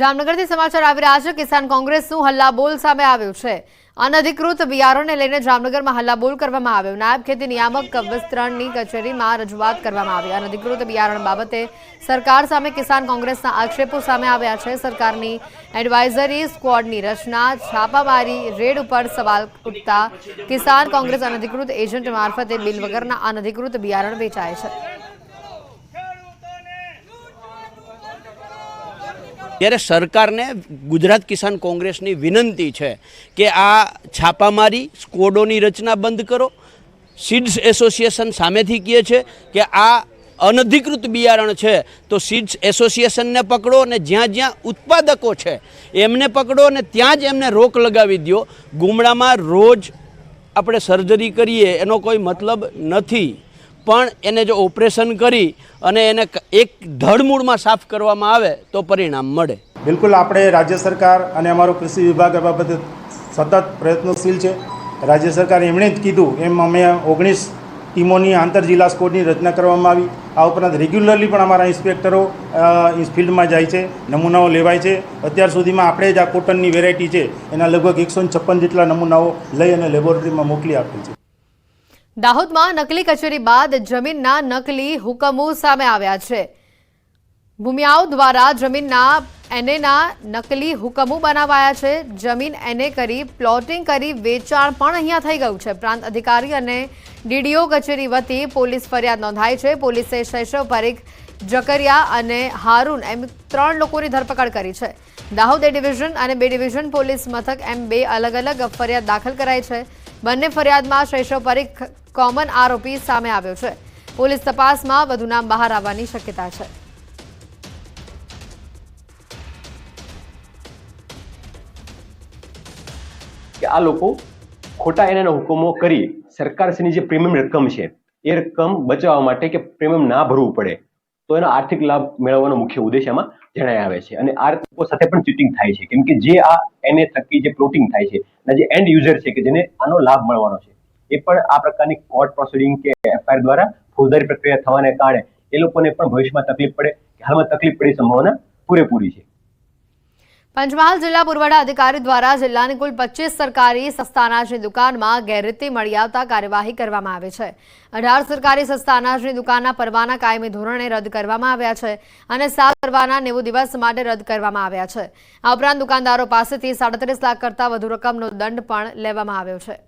જામનગરથી સમાચાર આવી રહ્યા છે. કિસાન કોંગ્રેસનું હલ્લાબોલ સામે આવ્યું છે. અનધિકૃત બિયારણને લઈને જામનગરમાં હલ્લાબોલ કરવામાં આવ્યો. નાયબ ખેતી નિયામક વિસ્તરણની કચેરીમાં રજૂઆત કરવામાં આવી. અનધિકૃત બિયારણ બાબતે સરકાર સામે કિસાન કોંગ્રેસના આક્ષેપો સામે આવ્યા છે. સરકારની એડવાઇઝરી સ્ક્વોડની રચના, છાપામારી, રેડ ઉપર સવાલ ઉઠતા કિસાન કોંગ્રેસ અનધિકૃત એજન્ટ મારફતે બિલ વગરના અનધિકૃત બિયારણ વેચાય છે. ત્યારે સરકારને ગુજરાત કિસાન કોંગ્રેસની વિનંતી છે કે આ છાપામારી સ્કોડોની રચના બંધ કરો. સીડ્સ એસોસિએશન સામેથી કહે છે કે આ અનધિકૃત બિયારણ છે તો સીડ્સ એસોસિએશનને પકડો અને જ્યાં જ્યાં ઉત્પાદકો છે એમને પકડો અને ત્યાં જ એમને રોક લગાવી દો ગુમડામાં રોજ આપણે સર્જરી કરીએ એનો કોઈ મતલબ નથી. પણ એને જો ઓપરેશન કરી અને એને એક ધડમૂળમાં સાફ કરવામાં આવે તો પરિણામ મળે. બિલકુલ આપણે રાજ્ય સરકાર અને અમારો કૃષિ વિભાગ આ બાબતે સતત પ્રયત્નશીલ છે. રાજ્ય સરકાર એમણે જ કીધું, એમ અમે ઓગણીસ ટીમોની આંતર જિલ્લા સ્કોડની રચના કરવામાં આવી. આ ઉપરાંત રેગ્યુલરલી પણ અમારા ઇન્સ્પેક્ટરો ફિલ્ડમાં જાય છે, નમૂનાઓ લેવાય છે. અત્યાર સુધીમાં આપણે જ આ કોટનની વેરાયટી છે, એના લગભગ એકસો છપ્પન જેટલા નમૂનાઓ લઈ અને લેબોરેટરીમાં મોકલી આપી છે. દાહોદમાં નકલી કચેરી બાદ જમીનના નકલી હુકમો સામે આવ્યા છે. ભૂમિયાઓ દ્વારા જમીનના એનેના નકલી હુકમો બનાવાયા છે. જમીન એને કરી પ્લોટિંગ કરી વેચાણ પણ અહીંયા થઈ ગયું છે. પ્રાંત અધિકારી અને ડીડીઓ કચેરી વતી પોલીસ ફરિયાદ નોંધાઈ છે. પોલીસે શૈશવ પરીખ જકરિયા અને હારૂન એમ ત્રણ લોકોની ધરપકડ કરી છે. દાહોદ એ ડિવિઝન અને બે ડિવિઝન પોલીસ મથક એમ બે અલગ અલગ ફરિયાદ દાખલ કરાઈ છે. બંને ફરિયાદમાં શૈશવ પરીખ કોમન આરોપી સામે આવ્યો છે. પોલીસ તપાસમાં વધુ નામ બહાર આવવાની શક્યતા છે. કે આ લોકો ખોટા એના હુકમો કરી સરકારશ્રીની જે પ્રીમિયમ રકમ છે, એ રકમ બચાવવા માટે કે પ્રીમિયમ ના ભરવું પડે. તો એનો આર્થિક લાભ મેળવવાનો મુખ્ય ઉદ્દેશ એમાં જણાઈ આવે છે. અને આ લોકો સાથે પણ ચીટિંગ થાય છે. કેમ કે જે આ એને થકી જે પ્લોટિંગ થાય છે, અને જે એન્ડ યુઝર છે કે જેને આનો લાભ મળવાનો છે, એ પણ આ પ્રકારની કોર્ટ પ્રોસિડિંગ કે એફઆઈઆર દ્વારા ફોજદારી પ્રક્રિયા થવાને કારણે એ લોકોને પણ ભવિષ્યમાં તકલીફ પડે હાલમાં તકલીફ પડે સંભાવના પૂરેપૂરી છે. પંચમહાલ જિલ્લા પુરવઠા અધિકારી દ્વારા જિલ્લાની કુલ પચીસ સરકારી સસ્તા અનાજની દુકાનમાં ગેરરીતિ મળી આવતા કાર્યવાહી કરવામાં આવી છે. અઢાર સરકારી સસ્તા અનાજની દુકાનના પરવાના કાયમી ધોરણે રદ કરવામાં આવ્યા છે અને સાત પરવાના નેવું દિવસ માટે રદ કરવામાં આવ્યા છે. આ ઉપરાંત દુકાનદારો પાસેથી સાડત્રીસ લાખ કરતાં વધુ રકમનો દંડ પણ લેવામાં આવ્યો છે.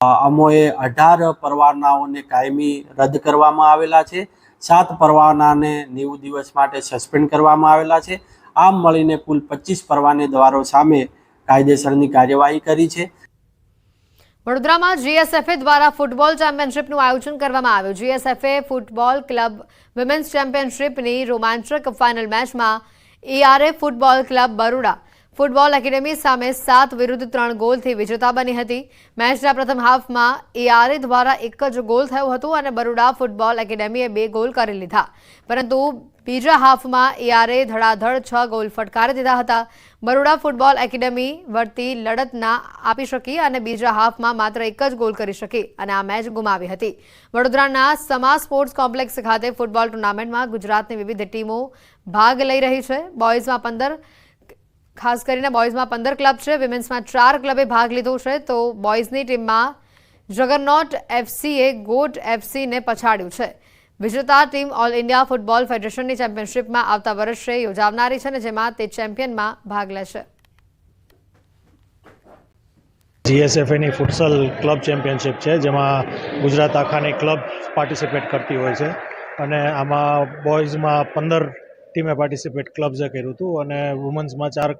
અમોએ અઢાર પરવાનાઓને કાયમી રદ કરવામાં આવેલા છે. સાત પરવાનાને નેવું દિવસ માટે સસ્પેન્ડ કરવામાં આવેલા છે. આમ મળીને કુલ પચીસ પરવાનેદારો સામે કાયદેસરની કાર્યવાહી કરી છે. વડોદરામાં જીએસએફએ દ્વારા ફૂટબોલ ચેમ્પિયનશિપનું આયોજન કરવામાં આવ્યું. જીએસએફએ ફૂટબોલ ક્લબ વિમેન્સ ચેમ્પિયનશિપની રોમાંચક ફાઇનલ મેચમાં ARA football club Baroda football academy સામે સાત વિરુદ્ધ ત્રણ ગોલથી વિજેતા બની હતી. મેચના પ્રથમ હાફમાં એઆરએ દ્વારા એક જ ગોલ થયો હતો અને બરોડા ફૂટબોલ એકેડેમીએ બે ગોલ કરી લીધા. પરંતુ બીજા હાફમાં એઆરએ ધડાધડ છ ગોલ ફટકારી દીધા હતા. બરોડા ફૂટબોલ એકેડેમી વળતી લડત ના આપી શકી અને બીજા હાફમાં માત્ર એક જ ગોલ કરી શકી અને આ મેચ ગુમાવી હતી. વડોદરાના સમા સ્પોર્ટ્સ કોમ્પ્લેક્સ ખાતે ફૂટબોલ ટુર્નામેન્ટમાં ગુજરાતની વિવિધ ટીમો ભાગ લઈ રહી છે. બોયઝમાં પંદર ખાસ કરીને બોયઝમાં પંદર ક્લબ છે, વિમેન્સમાં ચાર ક્લબે ભાગ લીધો છે, તો બોયઝની ટીમમાં જગરનોટ એફસીએ, ગોટ એફસીને પછાડ્યું છે. વિજેતા ટીમ ઓલ ઇન્ડિયા ફૂટબોલ ફેડરેશનની ચેમ્પિયનશિપમાં આવતા વર્ષે યોજાનારી છે અને જેમાં તે ચેમ્પિયનમાં ભાગ લેશે. જીએસએફએની ફૂટસલ ક્લબ ચેમ્પિયનશિપ છે, જેમાં ગુજરાત આખાની ક્લબ પાર્ટિસિપેટ કરતી હોય છે. અને આમાં બોયઝમાં પંદર ટીમે પાર્ટિસિપેટ ક્લબ્સે કર્યું હતું અને વુમન્સમાં ચાર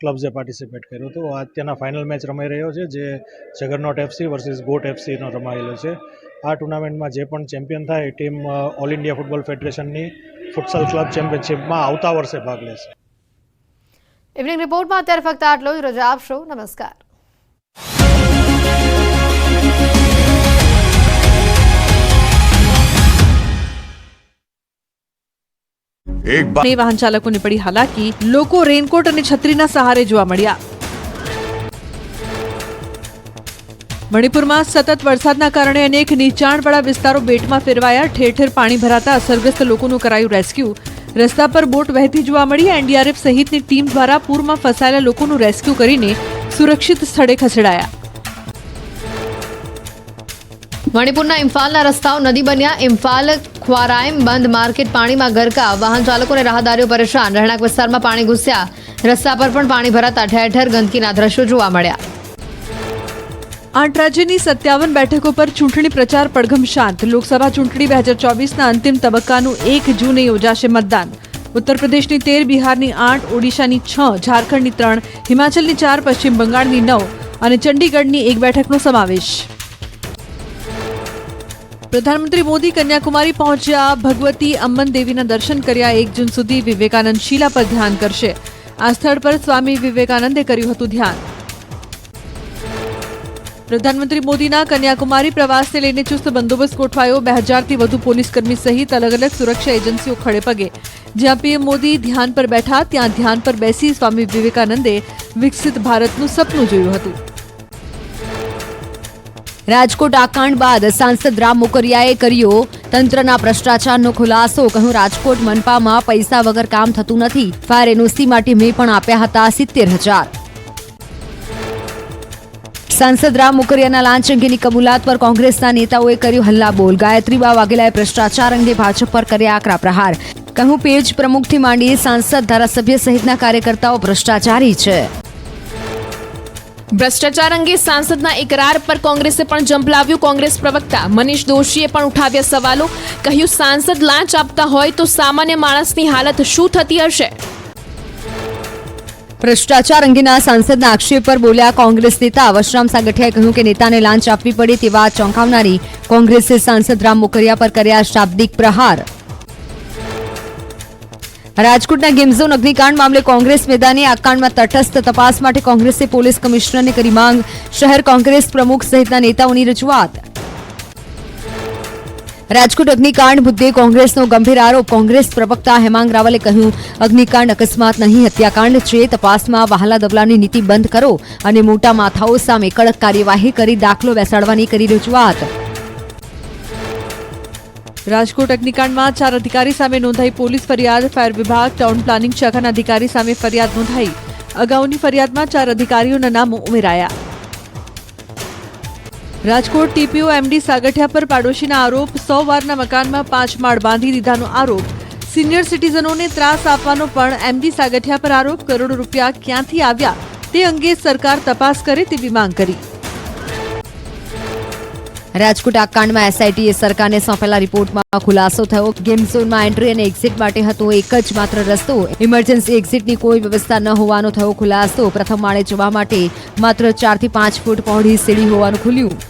ક્લબ્સે પાર્ટિસિપેટ કર્યું હતું. અત્યારના ફાઇનલ મેચ રમાઈ રહ્યો છે, જે જગરનોટ એફસી વર્સિસ ગોટ એફસીનો રમાયેલો છે. આ ટુર્નામેન્ટમાં જે પણ ચેમ્પિયન થાય, એ ટીમ ઓલ ઇન્ડિયા ફૂટબોલ ફેડરેશનની ફુટસલ ક્લબ ચેમ્પિયનશિપમાં આવતા વર્ષે ભાગ લેશે. ઇવનિંગ રિપોર્ટમાં અત્યારે ફક્ત આટલો જ. રજા આપશો નમસ્કાર. એક વાહન ચાલકોને પડી હાલાકી લોકો રેનકોટ અને છત્રીના સહારે જોવા મળ્યા. મણિપુરમાં સતત વરસાદના કારણે અનેક નીચાણવાળા વિસ્તારો બેટમાં ફેરવાયા ઠેર ઠેર પાણી ભરાતા અસરગ્રસ્ત લોકોનું કરાયું રેસ્ક્યુ. રસ્તા પર બોટ વહેતી જોવા મળી એનડીઆરએફ સહિતની ટીમ દ્વારા પૂરમાં ફસાયેલા લોકોનું રેસ્ક્યુ કરીને સુરક્ષિત સ્થળે ખસેડાયા. મણિપુરના ઇમ્ફાલના રસ્તાઓ નદી બન્યા ઇમ્ફાલ ખ્વારાઇમ બંધ માર્કેટ પાણીમાં ગરકા વાહન ચાલકો અને રાહદારીઓ પરેશાન. રહેણાંક વિસ્તારમાં પાણી ઘૂસ્યા. રસ્તા પર પણ પાણી ભરાતા ઠેર ઠેર ગંદકીના દ્રશ્યો જોવા મળ્યા. આઠ રાજ્યની સત્યાવન બેઠકો પર ચૂંટણી પ્રચાર પડઘમ શાંત. લોકસભા ચૂંટણી બે હજાર ચોવીસના અંતિમ તબક્કાનું એક જૂને યોજાશે મતદાન. ઉત્તર પ્રદેશની તેર, બિહારની આઠ, ઓડિશાની છ, ઝારખંડની ત્રણ, હિમાચલની ચાર, પશ્ચિમ બંગાળની નવ અને ચંડીગઢની એક બેઠકનો સમાવેશ. પ્રધાનમંત્રી મોદી કન્યાકુમારી પહોંચ્યા, ભગવતી અમ્મન દેવીના દર્શન કર્યા, એક જૂન સુધી વિવેકાનંદ શિલા પર ધ્યાન કરશે. આ સ્થળ પર સ્વામી વિવેકાનંદે કર્યું હતું ધ્યાન. પ્રધાનમંત્રી મોદીના કન્યાકુમારી પ્રવાસને લઈને ચુસ્ત બંદોબસ્ત ગોઠવાયો. બે હજારથી વધુ પોલીસકર્મી સહિત અલગ અલગ સુરક્ષા એજન્સીઓ ખડે પગે. જ્યાં પીએમ મોદી ધ્યાન પર બેઠા, ત્યાં ધ્યાન પર બેસી સ્વામી વિવેકાનંદે વિકસિત ભારતનું સપનું જોયું હતું. રાજકોટ આકાંડ બાદ સાંસદ રામ મોકરિયાએ કર્યો તંત્રના ભ્રષ્ટાચારનો ખુલાસો. કહ્યું, રાજકોટ મનપામાં પૈસા વગર કામ થતું નથી. ફાયર એનઓસી માટે મેં પણ આપ્યા હતા સિત્તેર હજાર. સાંસદ રામ મોકરિયાના લાંચ અંગેની કબૂલાત પર કોંગ્રેસના નેતાઓએ કર્યું હલ્લાબોલ ગાયત્રીબા વાઘેલાએ ભ્રષ્ટાચાર અંગે ભાજપ પર કર્યા આકરા પ્રહાર. કહ્યું, પેજ પ્રમુખથી માંડી સાંસદ ધારાસભ્ય સહિતના કાર્યકર્તાઓ ભ્રષ્ટાચારી છે. ભ્રષ્ટાચાર અંગે સાંસદના એકરાર પર કોંગ્રેસે પણ ઝંપલાવ્યું કોંગ્રેસ પ્રવક્તા મનીષ દોશીએ પણ ઉઠાવ્યા સવાલો. કહ્યું, સાંસદ લાંચ આપતા હોય તો સામાન્ય માણસની હાલત શું થતી હશે? ભ્રષ્ટાચાર અંગેના સાંસદના આક્ષેપ પર બોલ્યા કોંગ્રેસ નેતા અવશરામ સાગઠિયાએ કહ્યું કે નેતાને લાંચ આપવી પડે તેવા ચોંકાવનારી કોંગ્રેસે સાંસદ રામ મોકરિયા પર કર્યા શાબ્દિક પ્રહાર. રાજકોટના ગેમઝોન અગ્નિકાંડ મામલે કોંગ્રેસ મેદાને આ કાંડમાં તટસ્થ તપાસ માટે કોંગ્રેસે પોલીસ કમિશનરને કરી માંગ. શહેર કોંગ્રેસ પ્રમુખ સહિતના નેતાઓની રજૂઆત. રાજકોટ અગ્નિકાંડ મુદ્દે કોંગ્રેસનો ગંભીર આરોપ. કોંગ્રેસ પ્રવક્તા હેમાંગ રાવલે કહ્યું, અગ્નિકાંડ અકસ્માત નહીં, હત્યાકાંડ છે. તપાસમાં વહાલા દબલાની નીતિ બંધ કરો અને મોટા માથાઓ સામે કડક કાર્યવાહી કરી દાખલો બેસાડવાની કરી રજૂઆત. રાજકોટ અગ્નિકાંડમાં ચાર અધિકારી સામે નોંધાઈ પોલીસ ફરિયાદ. ફાયર વિભાગ, ટાઉન પ્લાનિંગ શાખાના અધિકારી સામે ફરિયાદ નોંધાઈ. અગાઉની ફરિયાદમાં ચાર અધિકારીઓના નામો ઉમેરાયા. રાજકોટ ટીપીઓ એમડી સાગઠિયા પર પાડોશીના આરોપ, સો વારના મકાનમાં પાંચ માળ બાંધી દીધાનો આરોપ. સિનિયર સિટીઝનોને ત્રાસ આપવાનો પણ એમડી સાગઠિયા પર આરોપ. કરોડો રૂપિયા ક્યાંથી આવ્યા તે અંગે સરકાર તપાસ કરે તેવી માંગ કરી. રાજકોટ આ કાંડમાં એસઆઈટીએ સરકારને સોંપેલા રિપોર્ટમાં ખુલાસો થયો. ગેમ ઝોનમાં એન્ટ્રી અને એક્ઝિટ માટે હતો એક જ માત્ર રસ્તો. ઇમરજન્સી એક્ઝિટની કોઈ વ્યવસ્થા ન હોવાનો થયો ખુલાસો. પ્રથમ માળે જવા માટે માત્ર ચારથી પાંચ ફૂટ પહોળી સીડી હોવાનું ખુલ્યું.